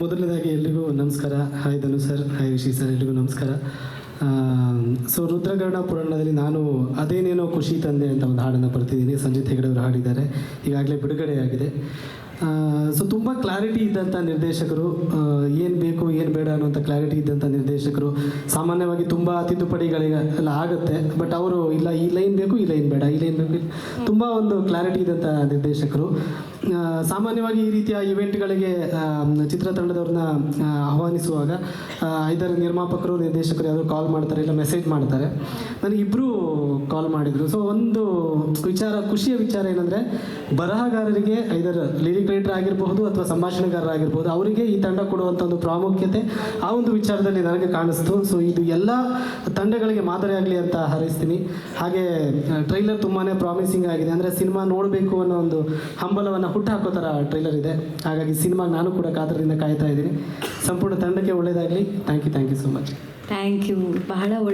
ಮೊದಲನೇದಾಗಿ ಎಲ್ರಿಗೂ ನಮಸ್ಕಾರ. Hi Dhanu sir. Hi Rishi sir. ಎಲ್ರಿಗೂ ನಮಸ್ಕಾರ. ಸೊ ರುದ್ರಗರ್ಣ ಪುರಾಣದಲ್ಲಿ ನಾನು ಅದೇನೇನೋ ಖುಷಿ ತಂದೆ ಅಂತ ಒಂದು ಹಾಡನ್ನು ಬರ್ತಿದ್ದೀನಿ ಸಂಜಿತ್ ಹೆಗಡೆ ಅವರು ಹಾಡಿದ್ದಾರೆ. ಈಗಾಗಲೇ ಬಿಡುಗಡೆಯಾಗಿದೆ. ಸೊ ತುಂಬ ಕ್ಲಾರಿಟಿ ಇದ್ದಂಥ ನಿರ್ದೇಶಕರು ಏನು ಬೇಕು, ಏನು ಬೇಡ ಅನ್ನುವಂಥ ಕ್ಲಾರಿಟಿ ಇದ್ದಂಥ ನಿರ್ದೇಶಕರು, ಸಾಮಾನ್ಯವಾಗಿ ತುಂಬ ತಿದ್ದುಪಡಿಗಳಿಗೆ ಎಲ್ಲ ಆಗುತ್ತೆ ಬಟ್ ಅವರು ಇಲ್ಲ, ಈ ಲೈನ್ ಬೇಕು, ಈ ಲೈನ್ ಬೇಡ, ಈ ಲೈನ್ ಬೇಕು ತುಂಬ ಒಂದು ಕ್ಲಾರಿಟಿ ಇದ್ದಂಥ ನಿರ್ದೇಶಕರು. ಸಾಮಾನ್ಯವಾಗಿ ಈ ರೀತಿಯ ಇವೆಂಟ್ಗಳಿಗೆ ಚಿತ್ರತಂಡದವ್ರನ್ನ ಆಹ್ವಾನಿಸುವಾಗ ಇದರ ನಿರ್ಮಾಪಕರು, ನಿರ್ದೇಶಕರು ಯಾರು ಕಾಲ್ ಮಾಡ್ತಾರೆ, ಇಲ್ಲ ಮೆಸೇಜ್ ಮಾಡ್ತಾರೆ. ನನಗೆ ಇಬ್ಬರು ಕಾಲ್ ಮಾಡಿದರು. ಸೊ ಒಂದು ವಿಚಾರ, ಖುಷಿಯ ವಿಚಾರ ಏನಂದರೆ, ಬರಹಗಾರರಿಗೆ ಐದರ ಲಿರಿಕ್ ರೈಟರ್ ಆಗಿರಬಹುದು ಅಥವಾ ಸಂಭಾಷಣೆಗಾರರಾಗಿರ್ಬೋದು ಅವರಿಗೆ ಈ ತಂಡ ಕೊಡುವಂಥ ಒಂದು ಪ್ರಾಮುಖ್ಯತೆ ಆ ಒಂದು ವಿಚಾರದಲ್ಲಿ ನನಗೆ ಕಾಣಿಸ್ತು. ಸೊ ಇದು ಎಲ್ಲ ತಂಡಗಳಿಗೆ ಮಾದರಿಯಾಗಲಿ ಅಂತ ಹಾರೈಸ್ತೀನಿ. ಹಾಗೆ ಟ್ರೈಲರ್ ತುಂಬಾ ಪ್ರಾಮಿಸಿಂಗ್ ಆಗಿದೆ. ಅಂದರೆ ಸಿನಿಮಾ ನೋಡಬೇಕು ಅನ್ನೋ ಒಂದು ಹಂಬಲವನ್ನು ಹುಟ್ಟುಹಾಕೋ ಥರ ಟ್ರೈಲರ್ ಇದೆ. ಹಾಗಾಗಿ ಸಿನಿಮಾ ನಾನು ಕೂಡ ಕಾತರದಿಂದ ಕಾಯ್ತಾ ಇದ್ದೀನಿ. ಸಂಪೂರ್ಣ ತಂಡಕ್ಕೆ ಒಳ್ಳೆಯದಾಗಲಿ thank you thank you so much thank you ಬಹಳ ಒಳ್ಳೆ